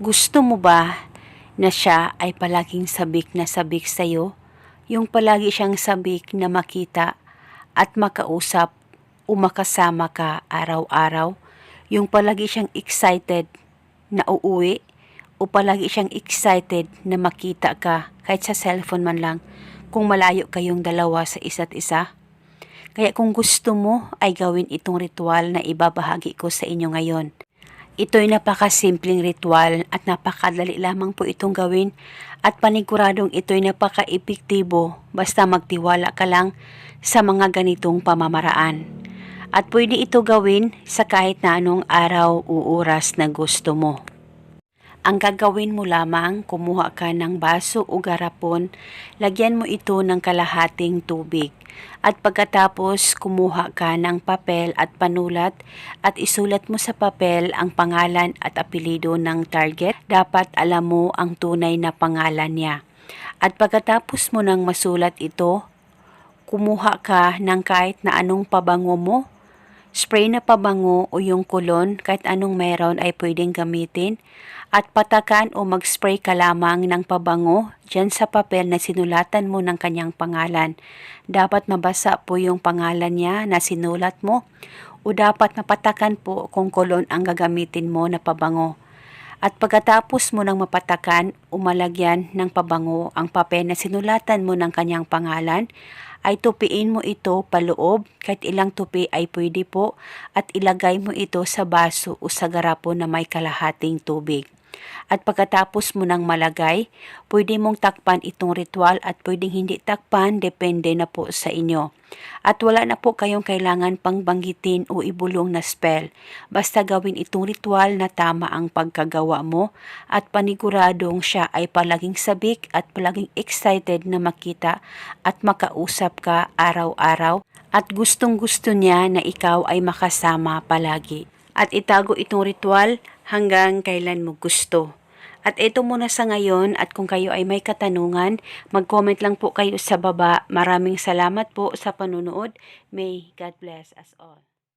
Gusto mo ba na siya ay palaging sabik na sabik sa'yo? Yung palagi siyang sabik na makita at makausap o makasama ka araw-araw? Yung palagi siyang excited na uuwi o palagi siyang excited na makita ka kahit sa cellphone man lang kung malayo kayong dalawa sa isa't isa? Kaya kung gusto mo ay gawin itong ritual na ibabahagi ko sa inyo ngayon. Ito'y napakasimpleng ritual at napakadali lamang po itong gawin at paniguradong ito'y napaka-epektibo basta magtiwala ka lang sa mga ganitong pamamaraan. At pwede ito gawin sa kahit na anong araw o oras na gusto mo. Ang gagawin mo lamang, kumuha ka ng baso o garapon, lagyan mo ito ng kalahating tubig. At pagkatapos, kumuha ka ng papel at panulat at isulat mo sa papel ang pangalan at apelido ng target. Dapat alam mo ang tunay na pangalan niya. At pagkatapos mo nang masulat ito, kumuha ka ng kahit na anong pabango mo spray na pabango o yung kulon kahit anong meron ay pwedeng gamitin at patakan o mag-spray ka lamang ng pabango dyan sa papel na sinulatan mo ng kanyang pangalan. Dapat mabasa po yung pangalan niya na sinulat mo o dapat mapatakan po kung kulon ang gagamitin mo na pabango. At pagkatapos mo nang mapatakan, umalagyan ng pabango ang papel na sinulatan mo ng kanyang pangalan, ay tupiin mo ito paloob, kahit ilang tupi ay pwede po, at ilagay mo ito sa baso o sa garapon na may kalahating tubig. At pagkatapos mo nang malagay, pwede mong takpan itong ritual at pwedeng hindi takpan, depende na po sa inyo. At wala na po kayong kailangan pang banggitin o ibulong na spell. Basta gawin itong ritual na tama ang pagkagawa mo at paniguradong siya ay palaging sabik at palaging excited na makita at makausap ka araw-araw at gustong gusto niya na ikaw ay makasama palagi. At itago itong ritual hanggang kailan mo gusto. At ito muna sa ngayon at kung kayo ay may katanungan, mag-comment lang po kayo sa baba. Maraming salamat po sa panunood. May God bless us all.